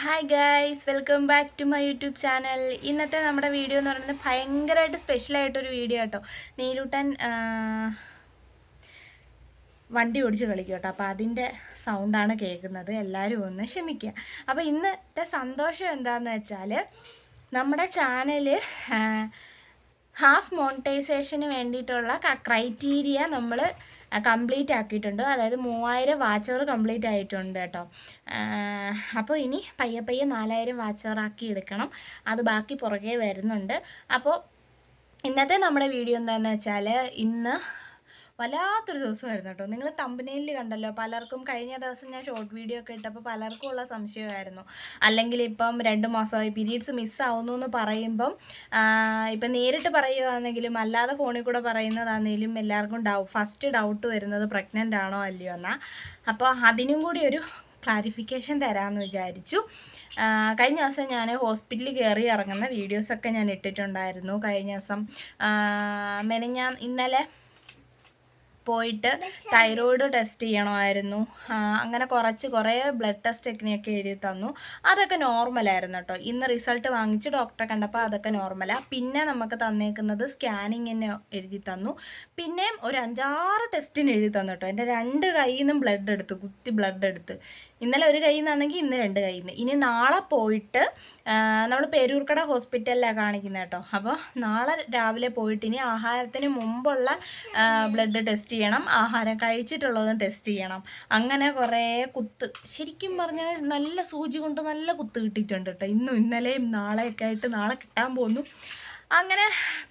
Hi guys welcome back to my YouTube channel ഇന്നത്തെ നമ്മുടെ video എന്ന് പറയുന്നത് ഭയങ്കരമായിട്ട് സ്പെഷ്യലായിട്ടൊരു വീഡിയോ കേട്ടോ നീലൂട്ടൻ വണ്ടി ഓടിച്ച് കളിക്കും കേട്ടോ. അപ്പോൾ അതിന്റെ സൗണ്ടാണ് കേൾക്കുന്നത്. എല്ലാവരും ഒന്ന് ക്ഷമിക്കുക. അപ്പോൾ ഇന്നത്തെ സന്തോഷം എന്താണെന്ന് വെച്ചാൽ നമ്മുടെ ചാനൽ ഹാഫ് മോണിറ്റൈസേഷന് വേണ്ടിയിട്ടുള്ള ക്രൈറ്റീരിയ നമ്മൾ കംപ്ലീറ്റ് ആക്കിയിട്ടുണ്ട്. അതായത് മൂവായിരം വാച്ചവർ കംപ്ലീറ്റ് ആയിട്ടുണ്ട് കേട്ടോ. അപ്പോൾ ഇനി പയ്യെ പയ്യെ നാലായിരം വാച്ചവർ ആക്കി എടുക്കണം. അത് ബാക്കി പുറകെ വരുന്നുണ്ട്. അപ്പോൾ ഇന്നത്തെ നമ്മുടെ വീഡിയോ എന്താണെന്ന് വെച്ചാൽ ഇന്ന് വല്ലാത്തൊരു ദിവസമായിരുന്നു കേട്ടോ. നിങ്ങൾ തമ്പനയിൽ കണ്ടല്ലോ. പലർക്കും കഴിഞ്ഞ ദിവസം ഞാൻ ഷോർട്ട് വീഡിയോ ഒക്കെ ഇട്ടപ്പോൾ പലർക്കും ഉള്ള സംശയമായിരുന്നു. അല്ലെങ്കിൽ ഇപ്പം രണ്ട് മാസമായി പീരീഡ്സ് മിസ്സാവുന്നു എന്ന് പറയുമ്പം ഇപ്പം നേരിട്ട് പറയുകയാണെങ്കിലും അല്ലാതെ ഫോണിൽ കൂടെ പറയുന്നതാണെങ്കിലും എല്ലാവർക്കും ഡൗ ഫസ്റ്റ് ഡൗട്ട് വരുന്നത് പ്രഗ്നന്റ് ആണോ അല്ലയോ എന്നാ. അപ്പോൾ അതിനും കൂടി ഒരു ക്ലാരിഫിക്കേഷൻ തരാമെന്ന് വിചാരിച്ചു. കഴിഞ്ഞ ദിവസം ഞാൻ ഹോസ്പിറ്റലിൽ കയറി ഇറങ്ങുന്ന വീഡിയോസൊക്കെ ഞാൻ ഇട്ടിട്ടുണ്ടായിരുന്നു. കഴിഞ്ഞ ദിവസം മെനഞ്ഞാൻ ഇന്നലെ പോയിട്ട് തൈറോയിഡ് ടെസ്റ്റ് ചെയ്യണമായിരുന്നു. അങ്ങനെ കുറച്ച് കുറേ ബ്ലഡ് ടെസ്റ്റ് ടെക്നിയൊക്കെ എഴുതി തന്നു. അതൊക്കെ നോർമലായിരുന്നു കേട്ടോ. ഇന്ന് റിസൾട്ട് വാങ്ങിച്ച് ഡോക്ടറെ കണ്ടപ്പോൾ അതൊക്കെ നോർമലാണ് പിന്നെ നമുക്ക് തന്നേക്കുന്നത് സ്കാനിങ്ങിന് എഴുതി തന്നു. പിന്നെയും ഒരു അഞ്ചാറ് ടെസ്റ്റിന് എഴുതി തന്നു കേട്ടോ. എന്റെ രണ്ട് കയ്യിൽ നിന്നും ബ്ലഡ് എടുത്ത്. കുത്തി ബ്ലഡ് എടുത്ത്. ഇന്നലെ ഒരു കയ്യിൽ നിന്നാണെങ്കിൽ ഇന്ന് രണ്ട് കയ്യിൽ നിന്ന് ഇനി നാളെ പോയിട്ട് നമ്മൾ പേരൂർക്കട ഹോസ്പിറ്റലിലാണ് കാണിക്കുന്നത് കേട്ടോ. അപ്പോൾ നാളെ രാവിലെ പോയിട്ട് ഇനി ആഹാരത്തിന് മുമ്പുള്ള ബ്ലഡ് ടെസ്റ്റ് ചെയ്യണം ആഹാരം കഴിച്ചിട്ടുള്ളതും ടെസ്റ്റ് ചെയ്യണം. അങ്ങനെ കുറേ കുത്ത്. ശരിക്കും പറഞ്ഞാൽ നല്ല സൂചി കൊണ്ട് നല്ല കുത്ത് കിട്ടിയിട്ടുണ്ട് കേട്ടോ ഇന്നും ഇന്നലെയും നാളെയൊക്കെ ആയിട്ട് നാളെ കിട്ടാൻ പോകുന്നു അങ്ങനെ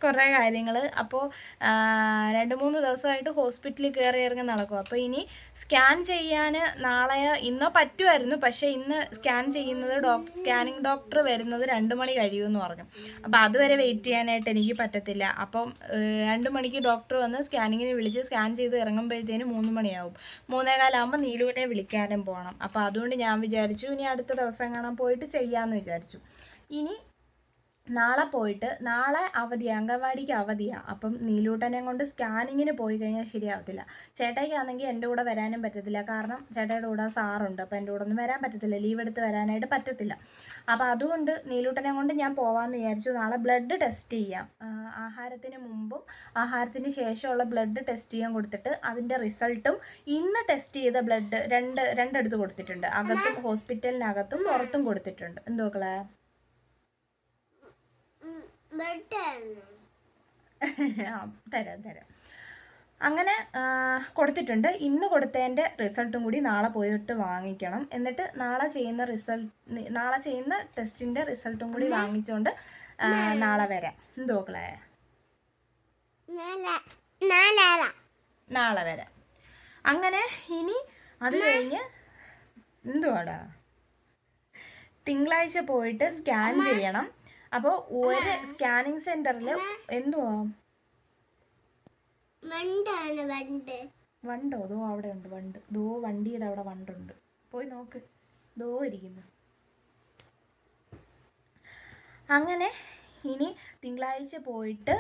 കുറേ കാര്യങ്ങൾ അപ്പോൾ രണ്ട് മൂന്ന് ദിവസമായിട്ട് ഹോസ്പിറ്റലിൽ കയറി ഇറങ്ങി നടക്കും അപ്പോൾ ഇനി സ്കാൻ ചെയ്യാൻ നാളെ ഇന്നോ പറ്റുമായിരുന്നു പക്ഷേ ഇന്ന് സ്കാൻ ചെയ്യുന്നത് ഡോക്ടർ സ്കാനിങ് ഡോക്ടർ വരുന്നത് രണ്ട് മണി കഴിയുമെന്ന് പറഞ്ഞു. അപ്പോൾ അതുവരെ വെയിറ്റ് ചെയ്യാനായിട്ട് എനിക്ക് പറ്റത്തില്ല. അപ്പം രണ്ട് മണിക്ക് ഡോക്ടർ വന്ന് സ്കാനിങ്ങിന് വിളിച്ച് സ്കാൻ ചെയ്ത് ഇറങ്ങുമ്പോഴത്തേനും മൂന്ന് മണിയാവും. മൂന്നേകാലാകുമ്പോൾ നീലുവിനെ വിളിക്കാനും പോകണം അപ്പോൾ അതുകൊണ്ട് ഞാൻ വിചാരിച്ചു ഇനി അടുത്ത ദിവസം കാണാൻ പോയിട്ട് ചെയ്യാമെന്ന് വിചാരിച്ചു. ഇനി നാളെ പോയിട്ട് നാളെ അവധിയാണ് അംഗൻവാടിക്ക് അവധിയാണ് അപ്പം നീലൂട്ടനെ കൊണ്ട് സ്കാനിങ്ങിന് പോയി കഴിഞ്ഞാൽ ശരിയാവത്തില്ല. ചേട്ടായിക്കാണെങ്കിൽ എന്റെ കൂടെ വരാനും പറ്റത്തില്ല. കാരണം ചേട്ടായിയുടെ കൂടെ സാറുണ്ട്. അപ്പം എന്റെ കൂടെ ഒന്നും വരാൻ പറ്റത്തില്ല. ലീവ് എടുത്ത് വരാനായിട്ട് പറ്റത്തില്ല. അപ്പം അതുകൊണ്ട് നീലൂട്ടനെ കൊണ്ട് ഞാൻ പോവാമെന്ന് വിചാരിച്ചു. നാളെ ബ്ലഡ് ടെസ്റ്റ് ചെയ്യാം. ആഹാരത്തിന് മുമ്പും ആഹാരത്തിന് ശേഷമുള്ള ബ്ലഡ് ടെസ്റ്റ് ചെയ്യാൻ കൊടുത്തിട്ട് അതിന്റെ റിസൾട്ടും ഇന്ന് ടെസ്റ്റ് ചെയ്ത ബ്ലഡ് രണ്ട് രണ്ടെടുത്ത് കൊടുത്തിട്ടുണ്ട്. അകത്തും ഹോസ്പിറ്റലിനകത്തും പുറത്തും കൊടുത്തിട്ടുണ്ട്. എന്തോ തരാം തരാം. അങ്ങനെ കൊടുത്തിട്ടുണ്ട്. ഇന്ന് കൊടുത്തതിന്റെ റിസൾട്ടും കൂടി നാളെ പോയിട്ട് വാങ്ങിക്കണം. എന്നിട്ട് നാളെ ചെയ്യുന്ന റിസൾട്ട് നാളെ ചെയ്യുന്ന ടെസ്റ്റിന്റെ റിസൾട്ടും കൂടി വാങ്ങിച്ചുകൊണ്ട് നാളെ വരാം. എന്തോക്കളെ നാളെ വരാം. അങ്ങനെ ഇനി അത് കഴിഞ്ഞ് എന്തുവാടാ? തിങ്കളാഴ്ച പോയിട്ട് സ്കാൻ ചെയ്യണം. അപ്പോൾ ഒരു സ്കാനിങ് സെന്ററിൽ എന്തുവാ? വണ്ടോ. ദോ അവിടെ ഉണ്ട് വണ്ട്. ദോ വണ്ടിയുടെ അവിടെ വണ്ടുണ്ട്. പോയി നോക്ക്. ദോ ഇരിക്കുന്നു. അങ്ങനെ ഇനി തിങ്കളാഴ്ച പോയിട്ട്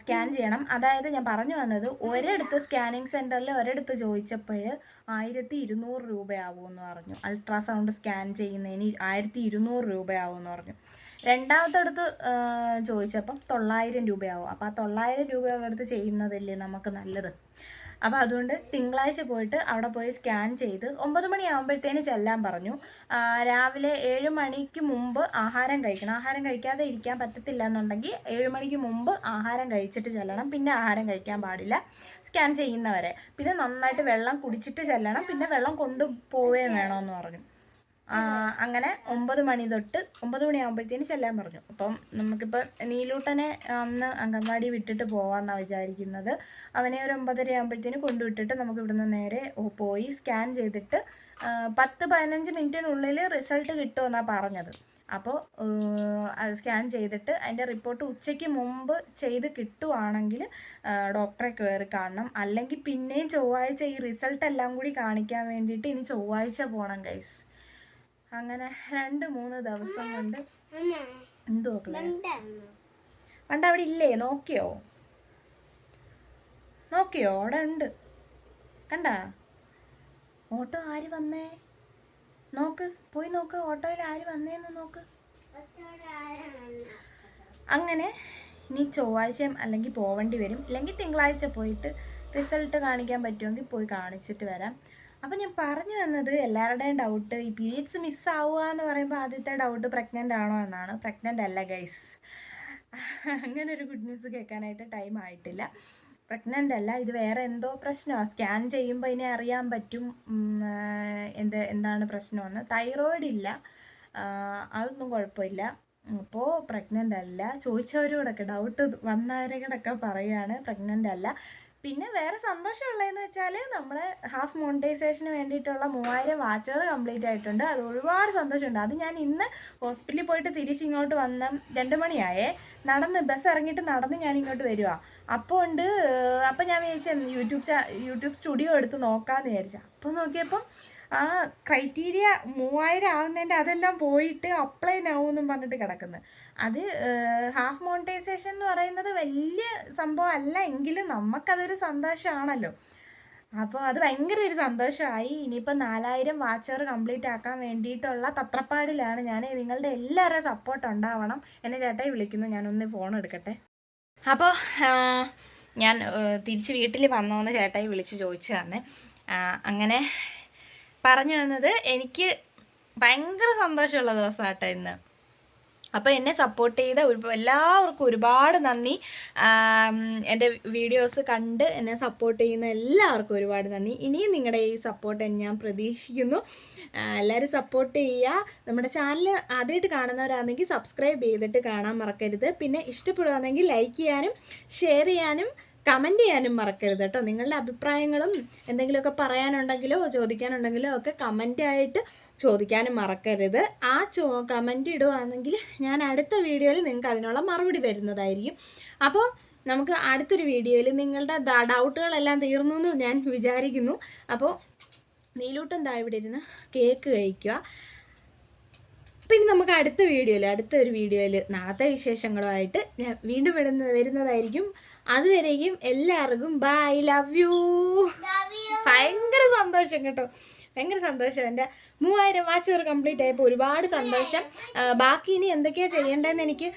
സ്കാൻ ചെയ്യണം. അതായത് ഞാൻ പറഞ്ഞു വന്നത് ഒരിടത്ത് സ്കാനിങ് സെന്ററിൽ ഒരിടത്ത് ചോദിച്ചപ്പോൾ ആയിരത്തി ഇരുന്നൂറ് രൂപയാവുമെന്ന് പറഞ്ഞു. അൾട്രാസൗണ്ട് സ്കാൻ ചെയ്യുന്നതിന് ആയിരത്തി ഇരുന്നൂറ് രൂപയാവുമെന്ന് പറഞ്ഞു. രണ്ടാമത്തടുത്ത് ചോദിച്ചപ്പം തൊള്ളായിരം രൂപയാവും. അപ്പോൾ ആ തൊള്ളായിരം രൂപയുള്ളടുത്ത് ചെയ്യുന്നതല്ലേ നമുക്ക് നല്ലത്? അപ്പോൾ അതുകൊണ്ട് തിങ്കളാഴ്ച പോയിട്ട് അവിടെ പോയി സ്കാൻ ചെയ്ത് ഒമ്പത് മണിയാകുമ്പോഴത്തേന് ചെല്ലാൻ പറഞ്ഞു. രാവിലെ ഏഴ് മണിക്ക് മുമ്പ് ആഹാരം കഴിക്കണം. ആഹാരം കഴിക്കാതെ ഇരിക്കാൻ പറ്റത്തില്ല എന്നുണ്ടെങ്കിൽ ഏഴ് മണിക്ക് മുമ്പ് ആഹാരം കഴിച്ചിട്ട് ചെല്ലണം. പിന്നെ ആഹാരം കഴിക്കാൻ പാടില്ല. സ്കാൻ ചെയ്യുന്നവരെ. പിന്നെ നന്നായിട്ട് വെള്ളം കുടിച്ചിട്ട് ചെല്ലണം. പിന്നെ വെള്ളം കൊണ്ടുപോവുകയും വേണമെന്ന് പറഞ്ഞു. അങ്ങനെ ഒമ്പത് മണി തൊട്ട് ഒമ്പത് മണിയാകുമ്പോഴത്തേന് ചെല്ലാൻ പറഞ്ഞു. അപ്പം നമുക്കിപ്പോൾ നീലൂട്ടനെ അന്ന് അംഗൻവാടി വിട്ടിട്ട് പോവാമെന്നാണ് വിചാരിക്കുന്നത്. അവനെ ഒരു ഒമ്പതര ആകുമ്പോഴത്തേന് കൊണ്ടുവിട്ടിട്ട് നമുക്ക് ഇവിടുന്ന് നേരെ പോയി സ്കാൻ ചെയ്തിട്ട് പത്ത് പതിനഞ്ച് മിനിറ്റിനുള്ളിൽ റിസൾട്ട് കിട്ടുമെന്നാണ് പറഞ്ഞത്. അപ്പോൾ അത് സ്കാൻ ചെയ്തിട്ട് അതിന്റെ റിപ്പോർട്ട് ഉച്ചയ്ക്ക് മുമ്പ് ചെയ്ത് കിട്ടുവാണെങ്കിൽ ഡോക്ടറെ കയറി കാണണം. അല്ലെങ്കിൽ പിന്നെയും ചൊവ്വാഴ്ച ഈ റിസൾട്ട് എല്ലാം കൂടി കാണിക്കാൻ വേണ്ടിയിട്ട് ഇനി ചൊവ്വാഴ്ച പോകണം ഗൈസ്. അങ്ങനെ രണ്ട് മൂന്ന് ദിവസം കൊണ്ട് എന്തോ പണ്ട് അവിടെ ഇല്ലേ? നോക്കിയോ? നോക്കിയോ? അവിടെ ഉണ്ട്. കണ്ട? ഓട്ടോ ആര് വന്നേ? നോക്ക് പോയി നോക്ക്. ഓട്ടോയിൽ ആര് വന്നേന്ന് നോക്ക്. അങ്ങനെ ഇനി ചൊവ്വാഴ്ചയും അല്ലെങ്കിൽ പോവേണ്ടി വരും. ഇല്ലെങ്കിൽ തിങ്കളാഴ്ച പോയിട്ട് റിസൾട്ട് കാണിക്കാൻ പറ്റുമെങ്കിൽ പോയി കാണിച്ചിട്ട് വരാം. അപ്പം ഞാൻ പറഞ്ഞു വന്നത് എല്ലാവരുടെയും ഡൗട്ട് ഈ പീരീഡ്സ് മിസ്സാവുക എന്ന് പറയുമ്പോൾ ആദ്യത്തെ ഡൗട്ട് പ്രഗ്നന്റ് ആണോ എന്നാണ്. പ്രഗ്നന്റ് അല്ല ഗൈസ് അങ്ങനെ ഒരു ഗുഡ് ന്യൂസ് കേൾക്കാനായിട്ട് ടൈം ആയിട്ടില്ല. പ്രഗ്നന്റ് അല്ല ഇത് വേറെ എന്തോ പ്രശ്നമാണ് സ്കാൻ ചെയ്യുമ്പോൾ ഇനി അറിയാൻ പറ്റും എന്ത് എന്താണ് പ്രശ്നമെന്ന്. തൈറോയിഡ് ഇല്ല. അതൊന്നും കുഴപ്പമില്ല. അപ്പോൾ പ്രഗ്നന്റ് അല്ല. ചോദിച്ചവരോടൊക്കെ ഡൗട്ട് വന്നവരോടൊക്കെ പറയുകയാണ്. പ്രഗ്നന്റ് അല്ല. പിന്നെ വേറെ സന്തോഷമുള്ളതെന്ന് വെച്ചാൽ നമ്മൾ ഹാഫ് മോണിറ്റൈസേഷന് വേണ്ടിയിട്ടുള്ള മൂവായിരം വാച്ചർ കംപ്ലീറ്റ് ആയിട്ടുണ്ട്. അത് ഒരുപാട് സന്തോഷമുണ്ട്. അത് ഞാൻ ഇന്ന് ഹോസ്പിറ്റലിൽ പോയിട്ട് തിരിച്ചിങ്ങോട്ട് വന്ന രണ്ട് മണിയായേ. നടന്ന് ബസ് ഇറങ്ങിയിട്ട് നടന്ന് ഞാൻ ഇങ്ങോട്ട് വരുവാ. അപ്പോൾ ഉണ്ട് അപ്പോൾ ഞാൻ വിചാരിച്ചു യൂട്യൂബ് യൂട്യൂബ് സ്റ്റുഡിയോ എടുത്ത് നോക്കാമെന്ന് വിചാരിച്ചു. അപ്പോൾ നോക്കിയപ്പം ആ ക്രൈറ്റീരിയ മൂവായിരം ആവുന്നതിന്റെ അതെല്ലാം പോയിട്ട് അപ്ലൈ ആവുമെന്നും പറഞ്ഞിട്ട് കിടക്കുന്നത് അത് ഹാഫ് മോണിറ്റൈസേഷൻ എന്ന് പറയുന്നത് വലിയ സംഭവം അല്ല എങ്കിലും നമുക്കതൊരു സന്തോഷമാണല്ലോ. അപ്പോൾ അത് ഭയങ്കര ഒരു സന്തോഷമായി. ഇനിയിപ്പോൾ നാലായിരം വാച്ചർ കംപ്ലീറ്റ് ആക്കാൻ വേണ്ടിയിട്ടുള്ള തത്രപ്പാടിലാണ് ഞാൻ നിങ്ങളുടെ എല്ലാവരുടെയും സപ്പോർട്ട് ഉണ്ടാവണം. എന്നെ ചേട്ടായി വിളിക്കുന്നു. ഞാനൊന്ന് ഫോൺ എടുക്കട്ടെ. അപ്പോൾ ഞാൻ തിരിച്ച് വീട്ടിൽ വന്നോന്ന് ചേട്ടായി വിളിച്ച് ചോദിച്ചതാണ്. അങ്ങനെ പറഞ്ഞു വന്നത് എനിക്ക് ഭയങ്കര സന്തോഷമുള്ള ദിവസമാട്ടോ ഇന്ന്. അപ്പോൾ എന്നെ സപ്പോർട്ട് ചെയ്ത എല്ലാവർക്കും ഒരുപാട് നന്ദി. എന്റെ വീഡിയോസ് കണ്ട് എന്നെ സപ്പോർട്ട് ചെയ്യുന്ന എല്ലാവർക്കും ഒരുപാട് നന്ദി. ഇനിയും നിങ്ങളുടെ ഈ സപ്പോർട്ട് ഞാൻ പ്രതീക്ഷിക്കുന്നു. എല്ലാവരും സപ്പോർട്ട് ചെയ്യുക. നമ്മുടെ ചാനൽ ആദ്യമായിട്ട് കാണുന്നവരാണെങ്കിൽ സബ്സ്ക്രൈബ് ചെയ്തിട്ട് കാണാൻ മറക്കരുത്. പിന്നെ ഇഷ്ടപ്പെടുകയാണെങ്കിൽ ലൈക്ക് ചെയ്യാനും ഷെയർ ചെയ്യാനും കമന്റ് ചെയ്യാനും മറക്കരുത് കേട്ടോ. നിങ്ങളുടെ അഭിപ്രായങ്ങളും എന്തെങ്കിലുമൊക്കെ പറയാനുണ്ടെങ്കിലോ ചോദിക്കാനുണ്ടെങ്കിലോ ഒക്കെ കമന്റ് ആയിട്ട് ചോദിക്കാനും മറക്കരുത്. ആ ചോ കമന്റ് ഇടുവാണെങ്കിൽ ഞാൻ അടുത്ത വീഡിയോയിൽ നിങ്ങൾക്ക് അതിനുള്ള മറുപടി തരുന്നതായിരിക്കും. അപ്പോൾ നമുക്ക് അടുത്തൊരു വീഡിയോയിൽ നിങ്ങളുടെ ഡൗട്ടുകളെല്ലാം തീർന്നു എന്ന് ഞാൻ വിചാരിക്കുന്നു. അപ്പോൾ നീലൂട്ടം താ ഇവിടെ ഇരുന്ന് കേക്ക് കഴിക്കുക. പിന്നെ നമുക്ക് അടുത്ത വീഡിയോയിൽ അടുത്ത ഒരു വീഡിയോയിൽ നാളത്തെ വിശേഷങ്ങളുമായിട്ട് ഞാൻ വീണ്ടും വരുന്ന വരുന്നതായിരിക്കും. അതുവരെയും എല്ലാവർക്കും ബൈ ലവ് യു ഭയങ്കര സന്തോഷം കേട്ടോ. ഭയങ്കര സന്തോഷം. എന്റെ മൂവായിരം വാച്ചർ കംപ്ലീറ്റ് ആയപ്പോൾ ഒരുപാട് സന്തോഷം. ബാക്കി ഇനി എന്തൊക്കെയാണ് ചെയ്യേണ്ടതെന്ന് എനിക്ക്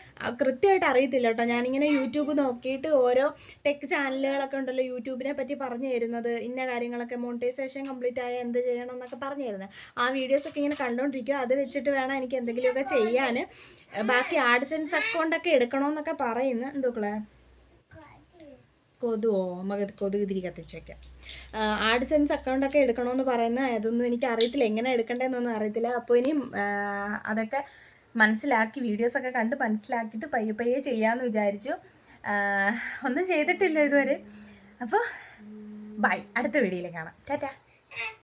കൃത്യമായിട്ട് അറിയത്തില്ല കേട്ടോ. ഞാനിങ്ങനെ യൂട്യൂബ് നോക്കിയിട്ട് ഓരോ ടെക് ചാനലുകളൊക്കെ ഉണ്ടല്ലോ യൂട്യൂബിനെ പറ്റി പറഞ്ഞു തരുന്നത് ഇന്ന കാര്യങ്ങളൊക്കെ മോണിറ്റൈസേഷൻ കംപ്ലീറ്റ് ആയ എന്ത് ചെയ്യണം എന്നൊക്കെ പറഞ്ഞു തരുന്നത്. ആ വീഡിയോസൊക്കെ ഇങ്ങനെ കണ്ടുകൊണ്ടിരിക്കുക അത് വെച്ചിട്ട് വേണം എനിക്ക് എന്തെങ്കിലുമൊക്കെ ചെയ്യാൻ. ബാക്കി ആഡ്സൻസ് അക്കൗണ്ടൊക്കെ എടുക്കണമെന്നൊക്കെ പറയുന്നു. എന്തോക്കളെ? കൊതുവോ നമുക്ക് കൊതുക് തിരി കത്തിച്ചേക്കാം ആഡ്സെൻസ് അക്കൗണ്ടൊക്കെ എടുക്കണമെന്ന് പറയുന്ന അതൊന്നും എനിക്ക് അറിയത്തില്ല. എങ്ങനെ എടുക്കണ്ടേന്നൊന്നും അറിയത്തില്ല. അപ്പോൾ ഇനി അതൊക്കെ മനസ്സിലാക്കി വീഡിയോസൊക്കെ കണ്ട് മനസ്സിലാക്കിയിട്ട് പയ്യെ പയ്യെ ചെയ്യാമെന്ന് വിചാരിച്ചു. ഒന്നും ചെയ്തിട്ടില്ല ഇതുവരെ. അപ്പോൾ ബൈ. അടുത്ത വീഡിയോയിൽ കാണാം. ടാറ്റാ.